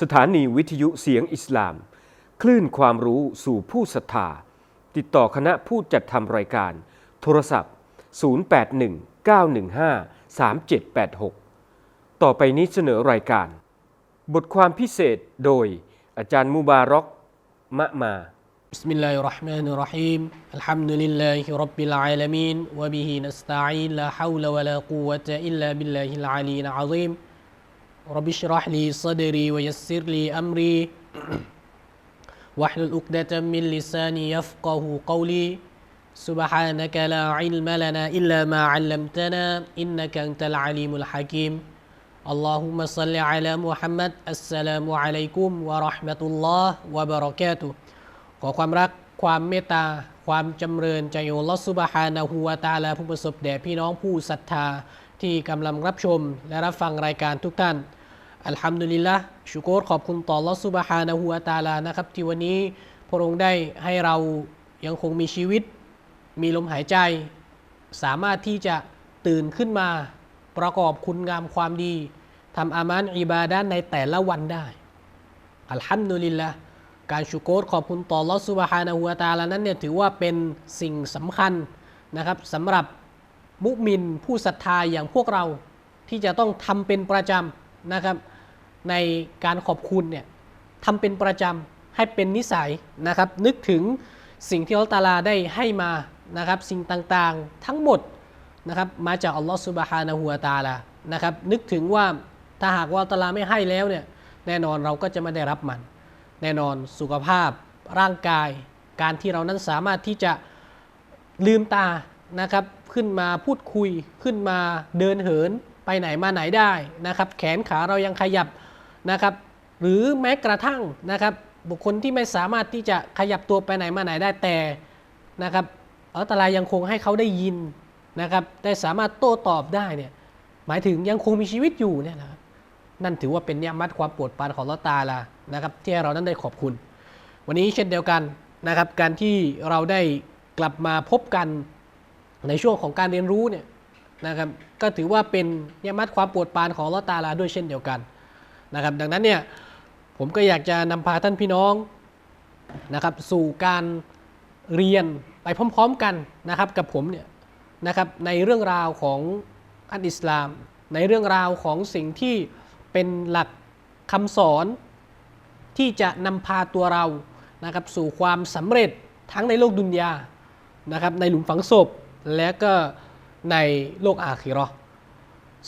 สถานีวิทยุเสียงอิสลาม คลื่นความรู้สู่ผู้ศรัทธา ติดต่อคณะผู้จัดทำรายการ โทรศัพท์ 0819153786 ต่อไปนี้เสนอรายการ บทความพิเศษโดยอาจารย์มูบารอกมะมา بسم الله الرحمن الرحيم الحمد لله رب العالمين وبه نستعين لا حول ولا قوة إلا بالله العلي العظيم رب اشرح لي صدري ويسر لي أمري واحلل عقدة من لساني يفقه قولي سبحانك لا علم لنا إلا ما علمتنا إنك أنت العليم الحكيم اللهم صل على محمد السلام عليكم ورحمة الله وبركاته ขอความรักความเมตตา ความจำเริญจากอัลลอฮฺซุบฮานะฮูวาตาลาผู้ประสบแด่พี่น้องผู้ศรัทธาที่กำลังรับชมและรับฟังรายการทุกท่าน อัลฮัมดุลิลละชุกรขอบคุณต่อลอฮฺซุบฮานะฮูวาตาลานะครับที่วันนี้พระองค์ได้ให้เรายังคงมีชีวิต มีลมหายใจ สามารถที่จะตื่นขึ้นมาประกอบคุณงามความดีทำอามานอิบาดะห์ในแต่ละวันได้อัลฮัมดุลิลละการชุโกรขอบคุณต่อลอสุบฮานะฮูวาตาลานั้นเนี่ยถือว่าเป็นสิ่งสำคัญนะครับสำหรับมุมินผู้ศรัทธาอย่างพวกเราที่จะต้องทำเป็นประจำนะครับ ในการขอบคุณเนี่ยทำเป็นประจำให้เป็นนิสัยนะครับ นึกถึงสิ่งที่อัลตาลาได้ให้มานะครับ สิ่งต่างๆทั้งหมดนะครับมาจากอัลลอฮฺสุบฮานะฮูวาตาลานะครับ นึกถึงว่าถ้าหากว่าอัลตาลาไม่ให้แล้วเนี่ยแน่นอนเราก็จะไม่ได้รับมัน แน่นอนสุขภาพร่างกาย การที่เรานั้นสามารถที่จะลืมตานะครับ ขึ้นมาพูดคุยขึ้นมาเดินเหินไปไหนมาไหนได้นะครับ แขนขาเรายังขยับ นะครับ หรือแม้กระทั่งนะครับ บุคคลที่ไม่สามารถที่จะขยับตัวไปไหนมาไหนได้แต่นะครับอัลตลายังคงให้เขาได้ยินนะครับ ได้สามารถโต้ตอบได้เนี่ยหมายถึงยังคงมีชีวิตอยู่เนี่ยนะครับนั่นถือว่าเป็นเนียมัดความปรดปานของลอตาลานะครับ ที่เรานั้นได้ขอบคุณ วันนี้เช่นเดียวกันนะครับ การที่เราได้กลับมาพบกันในช่วงของการเรียนรู้เนี่ยนะครับ ก็ถือว่าเป็นเนียมัดความปรดปานของลอตาลาด้วยเช่นเดียวกัน นะครับ ดังนั้นเนี่ยผมก็อยากจะนำพาท่านพี่น้องนะครับ สู่การเรียนไปพร้อม ๆกันนะครับกับผมเนี่ยนะครับในเรื่องราวของอันอิสลาม ในเรื่องราวของสิ่งที่เป็นหลักคำสอนที่จะนำพาตัวเรานะครับสู่ความสำเร็จทั้งในโลกดุนยานะครับในหลุมฝังศพและก็ในโลกอาคิราะห์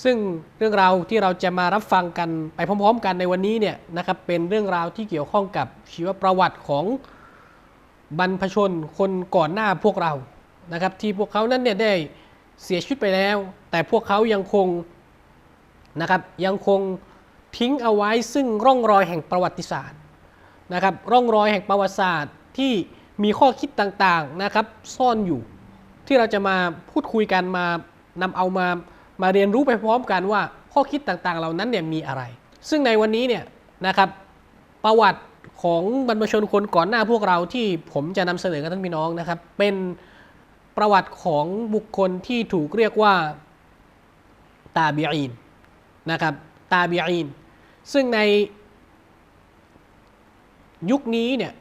ซึ่งเรื่องราวที่เราจะมารับฟังกันไปพร้อม ๆ กันในวันนี้เนี่ยนะครับเป็นเรื่องราวที่เกี่ยวข้องกับชีวประวัติของบรรพชนคนก่อนหน้าพวกเรานะครับที่พวกเขานั้นเนี่ยได้เสียชีวิตไปแล้ว แต่พวกเขายังคงนะครับยังคงทิ้งเอาไว้ซึ่งร่องรอยแห่งประวัติศาสตร์นะครับร่องรอยแห่งประวัติศาสตร์ที่มีข้อคิดต่างๆนะครับซ่อนอยู่ ที่เราจะมาพูดคุยกันมานำเอามา มาเรียนรู้ไปพร้อมกันว่าข้อคิดต่างๆ เหล่านั้นเนี่ยมีอะไร ซึ่งในวันนี้เนี่ยนะครับประวัติของบรรพชนคนก่อนหน้าพวกเราที่ผมจะนำเสนอกับท่านพี่น้องนะครับ เป็นประวัติของบุคคลที่ถูกเรียกว่าตาบีอีนนะครับตาบีอีนซึ่งในยุคนี้เนี่ย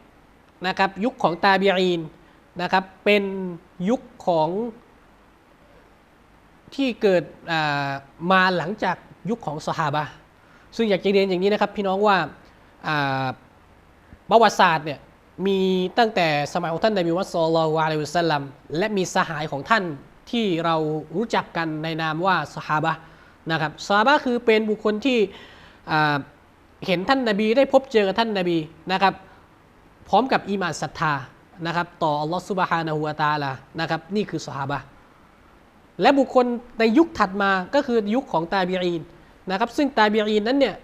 นะครับยุคของตาบีอีนนะครับเป็นยุคของ ที่เกิดมาหลังจากยุคของสหาบะซึ่งอยากจะเรียนอย่างนี้นะครับ พี่น้องว่าประวัติศาสตร์เนี่ยมีตั้งแต่สมัยของท่านนบีมุฮัมมัดสุลลัลวะลัยฮิวะสัลลัมและมีสหายของท่านที่เรารู้จักกันในนามว่าสหาบะนะครับซาบะคือเป็นบุคคลที่เห็นท่านนาบีได้พบเจอกับท่านนาบีนะครับ พร้อมกับอีมานศรัทธานะครับ ต่ออัลลอฮฺสุบฮานะฮูวาตาลานะครับ นี่คือสหาบะ และบุคคลในยุคถัดมาก็คือยุคของตาบีอีนนะครับซึ่งตาบีอีนนั้นเนี่ย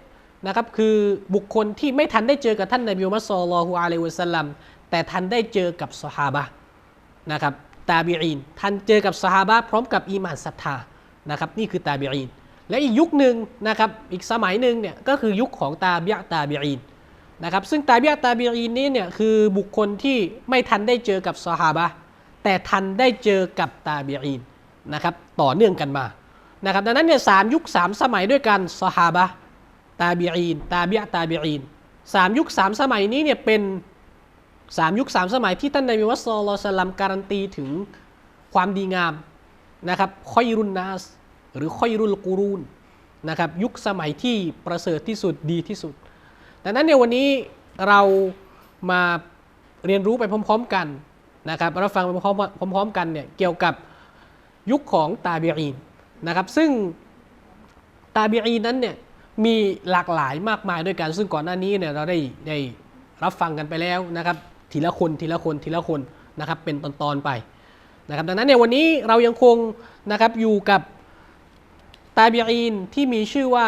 นะครับคือบุคคลที่ไม่ทันได้เจอกับท่านนบีมุฮัมมัดสุลลัลฮุอะลัยฮิวะสัลลัมแต่ทันได้เจอกับสหาบะนะครับตาบีอีนทันเจอกับสหาบะพร้อมกับอีมานศรัทธานะครับนี่คือตาบีอีนและอีกยุคหนึ่งนะครับอีกสมัยหนึ่งเนี่ยก็คือยุคของตาบิยตาบีอีนนะครับซึ่งตาบิยตาบีอีนนี้เนี่ยคือบุคคลที่ไม่ทันได้เจอกับซอฮาบะแต่ทันได้เจอกับตาบีอีน นะครับต่อเนื่องกันมานะครับดังนั้นเนี่ยสามยุคสามสมัยด้วยกันซอฮาบะตาบีอีนตาบิยตาบีอีนสามยุคสามสมัยนี้เนี่ยเป็นสามยุคสามสมัยที่ท่านนบีมุฮัมมัดศ็อลลัลลอฮุอะลัยฮิวะซัลลัมการันตีถึงความดีงามนะครับคอยรุนนาส หรือคอยรุลกูรูนนะครับยุคสมัยที่ประเสริฐที่สุดดีที่สุดดังนั้นในวันนี้เรามาเรียนรู้ไปพร้อม ๆกันนะครับเรับฟังไปพร้อมๆกันเนี่ยเกี่ยวกับ ยุคของตาบีอีนนะครับ ซึ่งตาบีอีนนั้นเนี่ยมีหลากหลายมากมายด้วยกัน ซึ่งก่อนหน้านี้เนี่ยเราได้ได้รับฟังกันไปแล้วนะครับ ทีละคนทีละคนทีละคนนะครับ เป็นตอนๆไปนะครับดังนั้นในวันนี้เรายังคงนะครับอยู่กับตาบีอีนที่มีชื่อว่า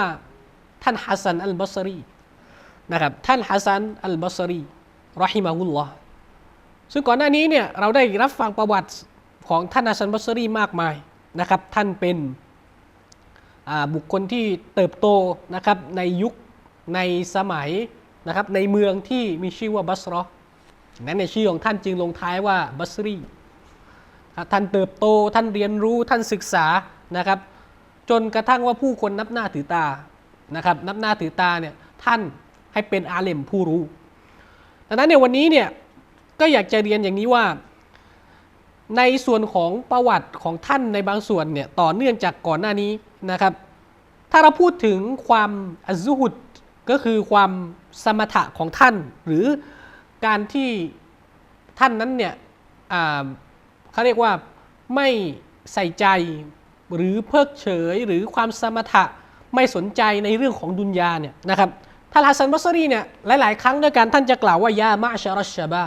ท่านฮัสซันอัลบัสรีนะครับท่านฮัสซันอัลบัสรีรอฮิมาฮุลลอฮ์ซึ่งก่อนหน้านี้เนี่ยเราได้รับฟังประวัติ ของท่านฮัสซันบัสรีมากมายนะครับ ท่านเป็นบุคคลที่เติบโตนะครับในยุคในสมัยนะครับในเมืองที่มีชื่อว่าบัสรอนั้นในชื่อของท่านจึงลงท้ายว่าบัสรีครับท่านเติบโตท่านเรียนรู้ท่านศึกษานะครับ จนกระทั่งว่าผู้คนนับหน้าถือตานะครับนับหน้าถือตาเนี่ยท่านให้เป็นอาเลมผู้รู้ดังนั้นในวันนี้เนี่ยก็อยากจะเรียนอย่างนี้ว่า ในส่วนของประวัติของท่านในบางส่วนเนี่ยต่อเนื่องจากก่อนหน้านี้นะครับ ถ้าเราพูดถึงความอัซุฮุดก็คือความสมถะของท่าน หรือการที่ท่านนั้นเนี่ยเขาเรียกว่าไม่ใส่ใจหรือเพิกเฉยหรือความสมถะไม่สนใจในเรื่องของดุนยาเนี่ยนะครับท่านฮัสซันบัสรีเนี่ยหลาย ๆ ครั้งด้วยกันท่านจะกล่าวว่ายามะชารัชชะบา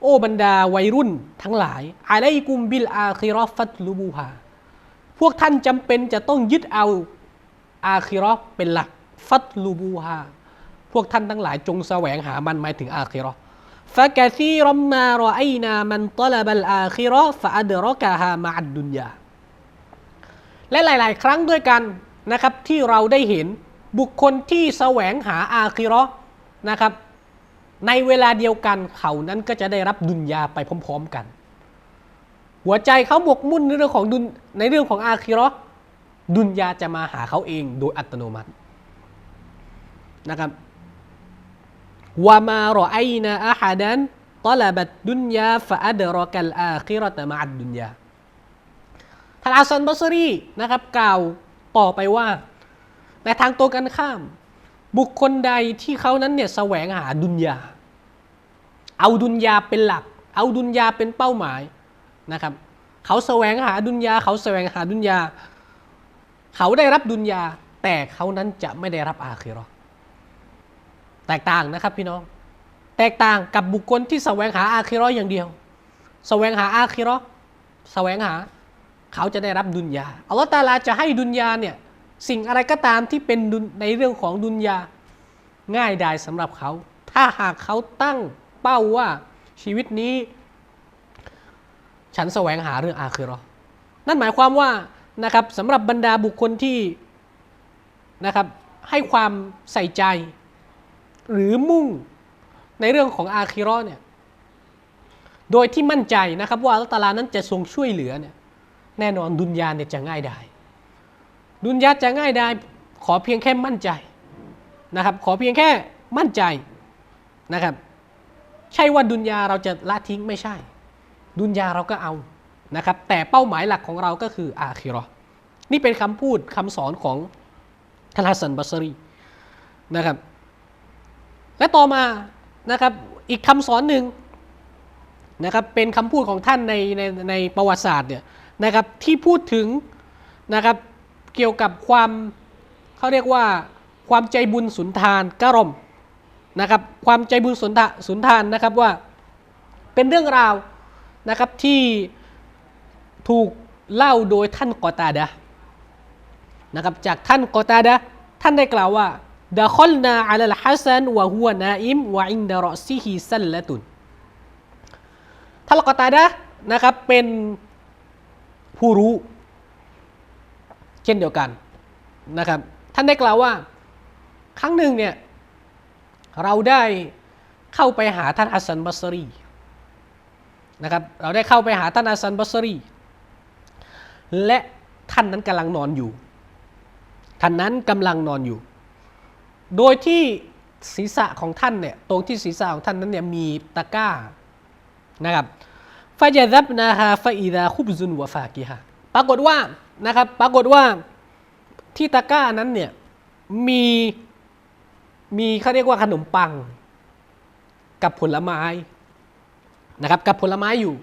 โอ้บรรดาวัยรุ่นทั้งหลายอะลักุมบิลอาคิรอฟัตลูบูฮาพวกท่านจำเป็นจะต้องยึดเอาอาคิรอเป็นหลัก ฟัตลูบูฮาพวกท่านทั้งหลายจงแสวงหามันหมายถึงอาคิรอฟะกะซีรอมมารอไอนามันตลบัลอาคิรอฟะอัดรอกาฮามาอัดดุนยาและหลาย ๆ ครั้งด้วยกันนะครับที่เราได้เห็นบุคคลที่แสวงหาอาคิรอนะครับ ในเวลาเดียวกันเขานั้นก็จะได้รับดุนยาไปพร้อม ๆกัน หัวใจเขาหมกมุ่นในเรื่องของดุนในเรื่องของอาคิราะห์ดุนยาจะมาหาเขาเองโดยอัตโนมัตินะครับวะมารอไอนาอะฮัดันตอลบัดดุนยาฟะอัดรอกัลอาคิราะตะมะอัดดุนยาท่านอาซันบัสรีนะครับกล่าวต่อไปว่า ในทางตรงกันข้าม บุคคลใดที่เขานั้นเนี่ยแสวงหาดุนยา เอาดุนยาเป็นหลัก เอาดุนยาเป็นเป้าหมายนะครับ เขาแสวงหาดุนยา เขาแสวงหาดุนยา เขาได้รับดุนยา แต่เขานั้นจะไม่ได้รับอาคิเราะห์แตกต่างนะครับพี่น้อง แตกต่างกับบุคคลที่แสวงหาอาคิเราะห์อย่างเดียว แสวงหาอาคิเราะห์แสวงหา เขาจะได้รับดุนยาอัลลอฮฺตาลาจะให้ดุนยาเนี่ย สิ่งอะไรก็ตามที่เป็นในเรื่องของดุนยาง่ายดายสำหรับเขา ถ้าหากเขาตั้งเป้าว่าชีวิตนี้ ฉันแสวงหาเรื่องอาคือรอนั่นหมายความว่านะครับสำหรับบรรดาบุคคลที่นะครับให้ความใส่ใจ หรือมุ่งในเรื่องของอาคิราะห์เนี่ยโดยที่มั่นใจนะครับว่าอัลตาลานั้นจะทรงช่วยเหลือเนี่ยแน่นอนดุนยาเนี่ยจะง่ายได้ ดุนยาจะง่ายได้ขอเพียงแค่มั่นใจนะครับ ขอเพียงแค่มั่นใจนะครับ ใช่ว่าดุนยาเราจะละทิ้งไม่ใช่ ดุนยาเราก็เอานะครับ แต่เป้าหมายหลักของเราก็คืออาคิราะห์นี่เป็นคำพูดคำสอนของท่านฮัสซันบัสรีนะครับ และต่อมานะครับอีกคำสอนหนึ่งนะครับเป็นคำพูดของท่านในในในประวัติศาสตร์เนี่ยนะครับที่พูดถึงนะครับ เกี่ยวกับความเขาเรียกว่าความใจบุญสุนทานกะรมนะครับความใจบุญสุนทาสุนทานนะครับว่าเป็นเรื่องราวนะครับที่ถูกเล่าโดยท่านกอตาดะนะครับจากท่านกอตาดะท่านได้กล่าวว่าดะคอลนาอัลลฮัสันวะฮุวนาอิมวะอินดะรอซิฮิซัลละตุนท่านกอตาดะนะครับเป็นผู้รู้ เช่นเดียวกันนะครับ ท่านได้กล่าวว่าครั้งหนึ่งเนี่ยเราได้เข้าไปหาท่านอัสซันบัสรีนะครับ เราได้เข้าไปหาท่านอัสซันบัสรี และท่านนั้นกำลังนอนอยู่ ท่านนั้นกำลังนอนอยู่ โดยที่ศีรษะของท่านเนี่ยตรงที่ศีรษะของท่านนั้นเนี่ยมีตะกร้านะครับฟาจดับนาฮาฟาอิดาคุบซุนวะฟากิฮะปรากฏว่า นะครับ ปรากฏว่าที่ตะก้านั้นเนี่ยมีมีเขาเรียกว่าขนมปัง กับผลไม้นะครับกับผลไม้อยู่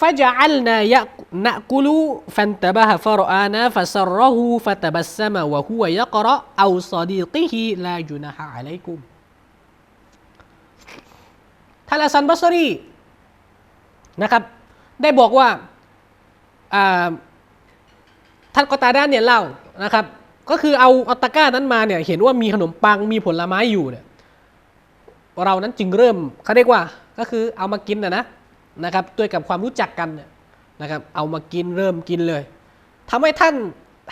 ฟาจัลนายะนักุลูฟันตบะฮะฟะรอานะฟัสรหูฟัตบัสมะวะฮุวยักระเอาซอดีติฮิลายุนะฮะอะลัยกุมท่านอัสันบัสรีนะครับ ได้บอกว่า ท่านกอตาด้านเนี่ยเล่านะครับ ก็คือเอาอาตะกร้านั้นมาเนี่ยเห็นว่ามีขนมปังมีผลไม้อยู่เนี่ยเรานั้นจึงเริ่มเขาเรียกว่าก็คือเอามากินนะนะนะครับด้วยกับความรู้จักกันเนี่ยนะครับ เอามากินเริ่มกินเลยทำให้ท่าน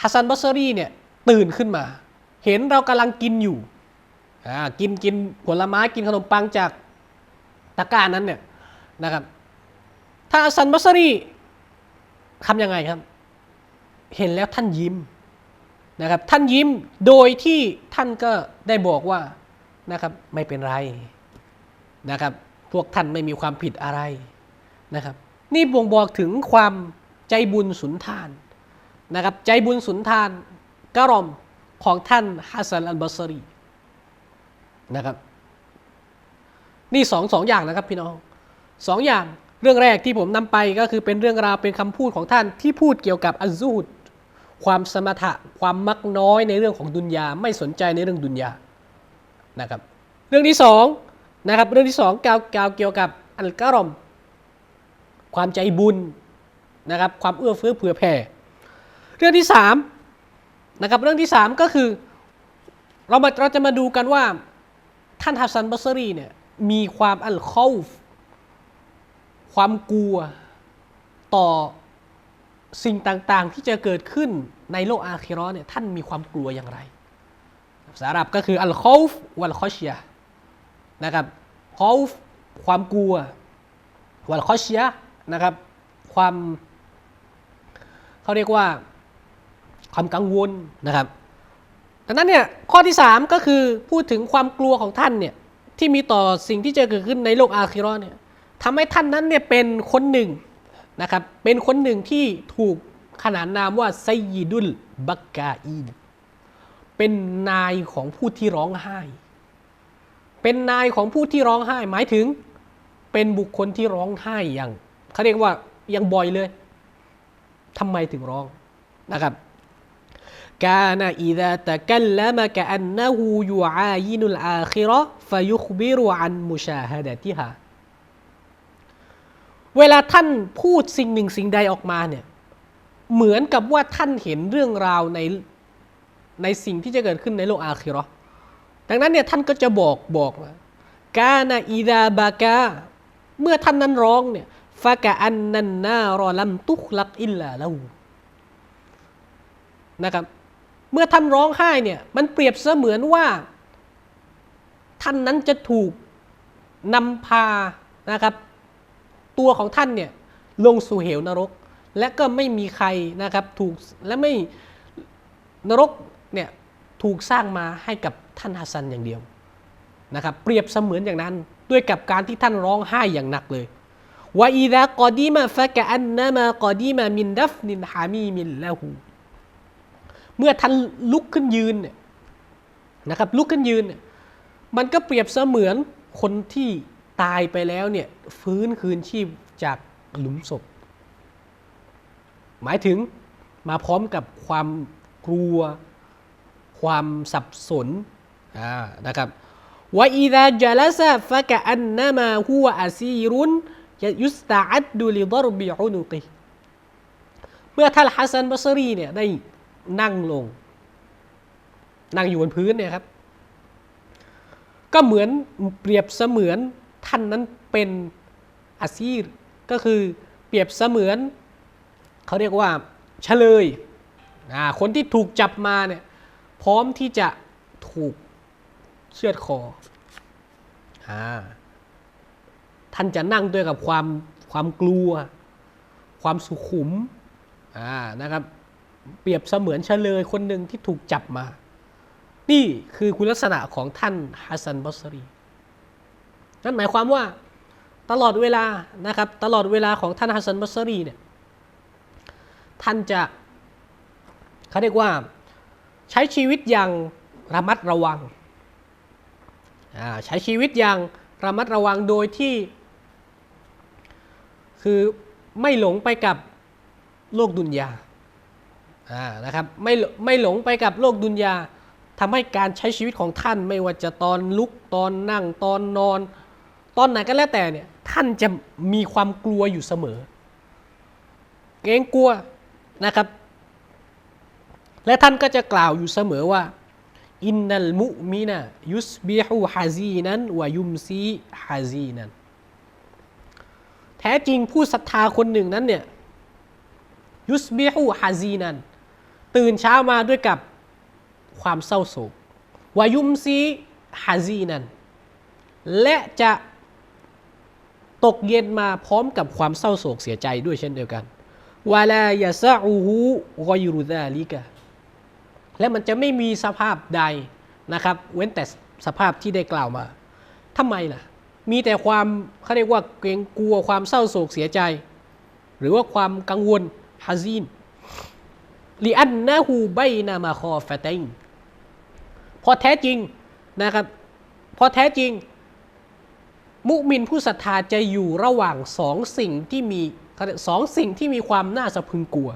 ฮัสซันบัสรีเนี่ยตื่นขึ้นมา เห็นเรากำลังกินอยู่อ่ากินกินผลไม้กินขนมปังจากตะกร้านั้นเนี่ยนะครับ ถ้าฮัสซันบัสรีทำยังไงครับ เห็นแล้วท่านยิ้มนะครับท่านยิ้มโดยที่ท่านก็ได้บอกว่านะครับไม่เป็นไรนะครับพวกท่านไม่มีความผิดอะไรนะครับ นี่บ่งบอกถึงความใจบุญสุนทานนะครับใจบุญสุนทานกะรอมของท่านฮัสซันอัลบัสรีนะครับนี่สองสองอย่างนะครับพี่น้องสองอย่างเรื่องแรกที่ผมนำไปก็คือเป็นเรื่องราวเป็นคำพูดของท่านที่พูดเกี่ยวกับอัลซูด ความสมถะความมักน้อยในเรื่องของดุนยาไม่สนใจในเรื่องดุนยานะครับ เรื่องที่สองนะครับเรื่องที่สองกล่าวกล่าวเกี่ยวกับอัลกะรอม ความใจบุญนะครับ ความเอื้อเฟื้อเผื่อแผ่ เรื่องที่สามนะครับเรื่องที่สามก็คือเรามาเราจะมาดูกันว่าท่านฮัสซันบัสรีเนี่ยมีความอัลคอฟความกลัวต่อ สิ่งต่างๆที่จะเกิดขึ้นในโลกอาคิราะห์เนี่ยท่านมีความกลัวอย่างไรภารับก็คืออัลคอฟวัลคอชยานะครับคอฟความกลัววัลคอชยานะครับ ความเขาเรียกว่าความกังวลนะครับดังนั้นเนี่ยข้อที่ 3 ก็คือพูดถึงความกลัวของท่านเนี่ยที่มีต่อสิ่งที่จะเกิดขึ้นในโลกอาคิราะห์เนี่ยทำให้ท่านนั้นเนี่ยเป็นคนหนึ่ง นะครับ เป็นคนหนึ่งที่ถูกขนานนามว่าไซยีดุลบักกาอินเป็นนายของผู้ที่ร้องไห้ เป็นนายของผู้ที่ร้องไห้ หมายถึงเป็นบุคคลที่ร้องไห้อย่างเขาเรียกว่ายังบ่อยเลยทำไมถึงร้องนะครับกานาอิดะตะกัลละมะกะอันนะฮูยูอายินุลอาคิรอฟยุคบิรุอันมุชาฮะดะติฮา เวลาท่านพูดสิ่งหนึ่งสิ่งใดออกมาเนี่ยเหมือนกับว่าท่านเห็นเรื่องราวในในสิ่งที่จะเกิดขึ้นในโลกอาคิราะห์ดังนั้นเนี่ยท่านก็จะบอกบอกว่ากานาอีดาบากาเมื่อท่านนั้นร้องเนี่ยฟากะอันนันนารอลัมตุกลักอิลลาละหูนะครับ เมื่อท่านร้องไห้เนี่ยมันเปรียบเสมือนว่า ท่านนั้นจะถูกนำพานะครับ ตัวของท่านเนี่ยลงสู่เหวนรก และก็ไม่มีใครนะครับถูกและไม่นรกเนี่ยถูกสร้างมาให้กับท่านฮัสซันอย่างเดียวนะครับเปรียบเสมือนอย่างนั้นด้วยกับการที่ท่านร้องไห้อย่างหนักเลยว่าอีดะกอดีมาฟะกะอันนามากอดีมามินดัฟนินฮามีมินละหูเมื่อท่านลุกขึ้นยืนเนี่ยนะครับลุกขึ้นยืนเนี่ยมันก็เปรียบเสมือนคนที่ ตายไปแล้วเนี่ยฟื้นคืนชีพจากหลุมศพ หมายถึงมาพร้อมกับความกลัว ความสับสนนะครับว่าอีดาจัลซะฟะกะอันนามาฮุวอาซีรุนยุสตาอัดดุลิดรบิอุนุกิเมื่อท่านฮัสซันบัสรีเนี่ยได้นั่งลง นั่งอยู่บนพื้นเนี่ยครับ ก็เหมือนเปรียบเสมือน ท่านนั้นเป็นอาซีรก็คือเปรียบเสมือนเขาเรียกว่าเฉลย คนที่ถูกจับมาเนี่ยพร้อมที่จะถูกเชือดคออท่านจะนั่งด้วยกับความความกลัว ความสุขุมนะครับ เปรียบเสมือนเฉลยคนหนึ่งที่ถูกจับมา นี่คือคุณลักษณะของท่านฮัสซันบอสรี นั่นหมายความว่าตลอดเวลานะครับตลอดเวลาของท่านฮัสซันบอสรีเนี่ยท่านจะเขาเรียกว่าใช้ชีวิตอย่างระมัดระวังใช้ชีวิตอย่างระมัดระวังโดยที่ คือไม่หลงไปกับโลกดุนยาานะครับไม่ไม่หลงไปกับโลกดุนยาทำให้การใช้ชีวิตของท่านไม่ว่าจะตอนลุกตอนนั่งตอนนอน ตอนไหนก็แล้วแต่เนี่ยท่านจะมีความกลัวอยู่เสมอ เกรงกลัวนะครับ และท่านก็จะกล่าวอยู่เสมอว่าอินนัลมุมินะยุสบิฮูฮาซีนันวายุมซีฮาซีนันแท้จริงผู้ศรัทธาคนหนึ่งนั้นเนี่ยยุสบิฮูฮาซีนันตื่นเช้ามาด้วยกับความเศร้าโศกวายุมซีฮาซีนันและจะ ตกเย็นมาพร้อมกับความเศร้าโศกเสียใจด้วยเช่นเดียวกันวาลายาซาอูฮูกอยรุดาลิกะและมันจะไม่มีสภาพใดนะครับ เว้นแต่สภาพที่ได้กล่าวมาทำไมล่ะ มีแต่ความเขาเรียกว่าเกรงกลัวความเศร้าโศกเสียใจ หรือว่าความกังวลฮาซีนลีอันนะฮูไบนามาคอฟตัยนพอแท้จริงนะครับ พอแท้จริง มุมินผู้ศรัทธาจะอยู่ระหว่างสองสิ่งที่มีสองสิ่งที่มีความน่าสะพึงกลัว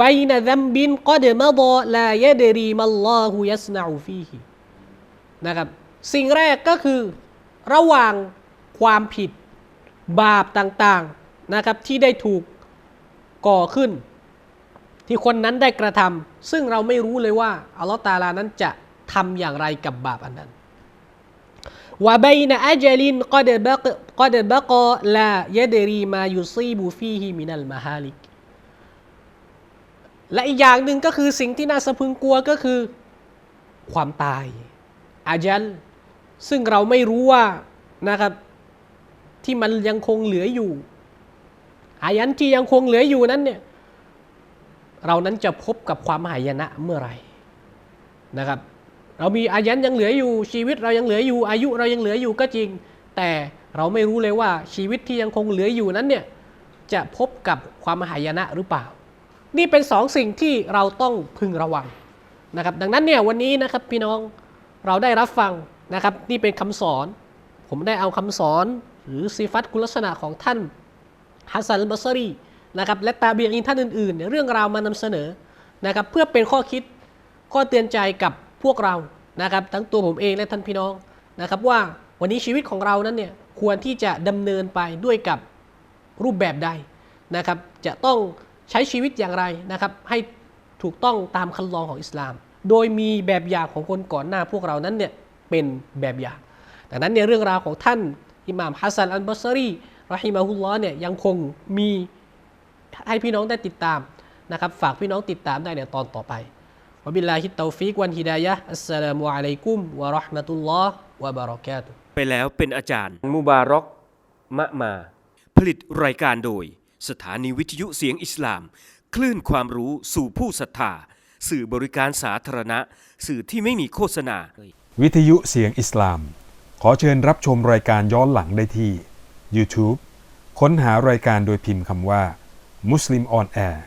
บนดัมบินก็เดมะดอลายเดรีมัลลอฮุยัสนาอูฟีฮินะครับสิ่งแรกก็คือระหว่างความผิดบาปต่างๆนะครับที่ได้ถูกก่อขึ้น ที่คนนั้นได้กระทำซึ่งเราไม่รู้เลยว่าอัลลอฮฺตาลานั้นจะทำอย่างไรกับบาปอันนั้น วะบนอัจลินก็เดบกก็เดบกลายดรีมายุซีบูฟีฮิมินัลมาฮาลิกและอีกอย่างหนึ่งก็คือสิ่งที่น่าสะพึงกลัวก็คือ ความตายอาจันซึ่งเราไม่รู้ว่านะครับ ที่มันยังคงเหลืออยู่ อายันที่ยังคงเหลืออยู่นั้นเนี่ยเรานั้นจะพบกับความหายนะเมื่อไหร่นะครับ เรามีอายันยังเหลืออยู่ชีวิตเรายังเหลืออยู่ อายุเรายังเหลืออยู่ก็จริง แต่เราไม่รู้เลยว่าชีวิตที่ยังคงเหลืออยู่นั้นเนี่ยจะพบกับความหายนะหรือเปล่า นี่เป็นสองสิ่งที่เราต้องพึงระวังนะครับ ดังนั้นเนี่ยวันนี้นะครับพี่น้องเราได้รับฟังนะครับ นี่เป็นคำสอน ผมได้เอาคำสอนหรือซีฟัตคุณลักษณะของท่านฮัสซันบัสรีนะครับและตาเบียอินท่านอื่นๆเนี่ยเรื่องราวมานำเสนอนะครับเพื่อเป็นข้อคิดข้อเตือนใจกับ พวกเรานะครับทั้งตัวผมเองและท่านพี่น้องนะครับว่าวันนี้ชีวิตของเรานั้นเนี่ยควรที่จะดำเนินไปด้วยกับรูปแบบใดนะครับจะต้องใช้ชีวิตอย่างไรนะครับให้ถูกต้องตามคันลองของอิสลาม โดยมีแบบอย่างของคนก่อนหน้าพวกเรานั้นเนี่ยเป็นแบบอย่างดังนั้นเนี่ยเรื่องราวของท่านอิหม่ามฮัสซันอัลบัสรีรอฮิมาฮุลลอเนี่ยยังคงมีให้พี่น้องได้ติดตามนะครับฝากพี่น้องติดตามได้ในตอนต่อไป วะบิลลาฮิตเตาฟิกวันฮิดายะฮ์อัสสลามุอะลัยกุมวะเราะห์มะตุลลอฮ์วะบารอกาตุฮ์ไปแล้วเป็นอาจารย์ มุบารอกมะมา ผลิตรายการโดย สถานีวิทยุเสียงอิสลาม คลื่นความรู้สู่ผู้ศรัทธา สื่อบริการสาธารณะ สื่อที่ไม่มีโฆษณา วิทยุเสียงอิสลาม ขอเชิญรับชมรายการย้อนหลังได้ที่ YouTube ค้นหารายการโดยพิมพ์คำว่า Muslim on Air